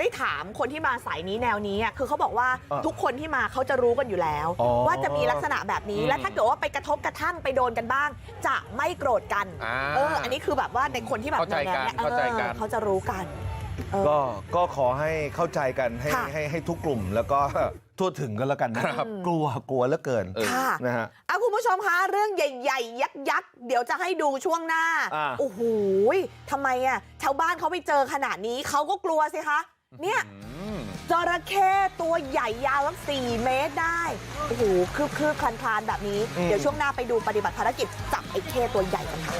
ได้ถามคนที่มาสายนี้แนวนี้อะคือเขาบอกว่าอะทุกคนที่มาเขาจะรู้กันอยู่แล้วอ๋อว่าจะมีลักษณะแบบนี้อืมและถ้าเกิดว่าไปกระทบกระทั่งไปโดนกันบ้าง จะไม่โกรธกันอ่าเอออันนี้คือแบบว่าในคนที่แบบเข้าใจกันแนวๆเนี่ยเข้าใจกันออเขาจะรู้กันเออก็ก็ขอให้เข้าใจกันให้ค่ะให้ให้ทุกกลุ่มแล้วก็ทั่วถึงกันแล้วกันนะครับ กลัวกลัวเหลือเกินเออค่ะนะฮะเอาคุณผู้ชมคะเรื่องใหญ่ ๆ ยักษ์ๆเดี๋ยวจะให้ดูช่วงหน้าอ่าโอ้โหทำไมอะชาวบ้านเขาไปเจอขนาดนี้เขาก็กลัวสิคะ เนี่ยอืมจระเข้ตัวใหญ่ยาวตั้งสี่เมตรได้โอ้โหคืบคืบคลานคลานแบบนี้อืมเดี๋ยวช่วงหน้าไปดูปฏิบัติภารกิจจับไอ้เข้ตัวใหญ่กันค่ะ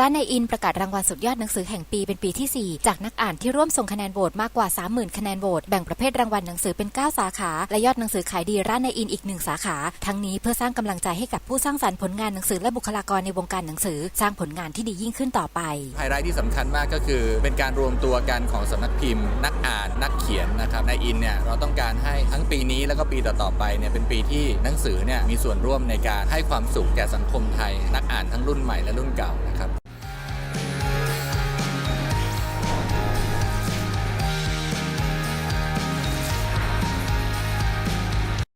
ร้านในอินประกาศรางวัลสุดยอดหนังสือแห่งปีเป็นปีที่ 4 จากนักอ่านที่ร่วมส่งคะแนนโหวตมากกว่า 30,000 คะแนนโหวตแบ่งประเภทรางวัลหนังสือเป็น 9 สาขา และยอดหนังสือขายดีร้านในอินอีกหนึ่งสาขา ทั้งนี้เพื่อสร้างกำลังใจให้กับผู้สร้างสรรค์ผลงานหนังสือและบุคลากรในวงการหนังสือ สร้างผลงานที่ดียิ่งขึ้นต่อไปไฮไลท์ที่สำคัญมากก็คือ เป็นการรวมตัวกันของสำนักพิมพ์ นักอ่านนักเขียนนะครับในอินเนี่ยเราต้องการให้ทั้งปีนี้แล้วก็ปีต่อๆไปเนี่ยเป็นปีที่หนังสือเนี่ยมีส่วนร่วมในการให้ความสุขแก่สังคมไทย นักอ่านทั้งรุ่นใหม่และรุ่นเก่า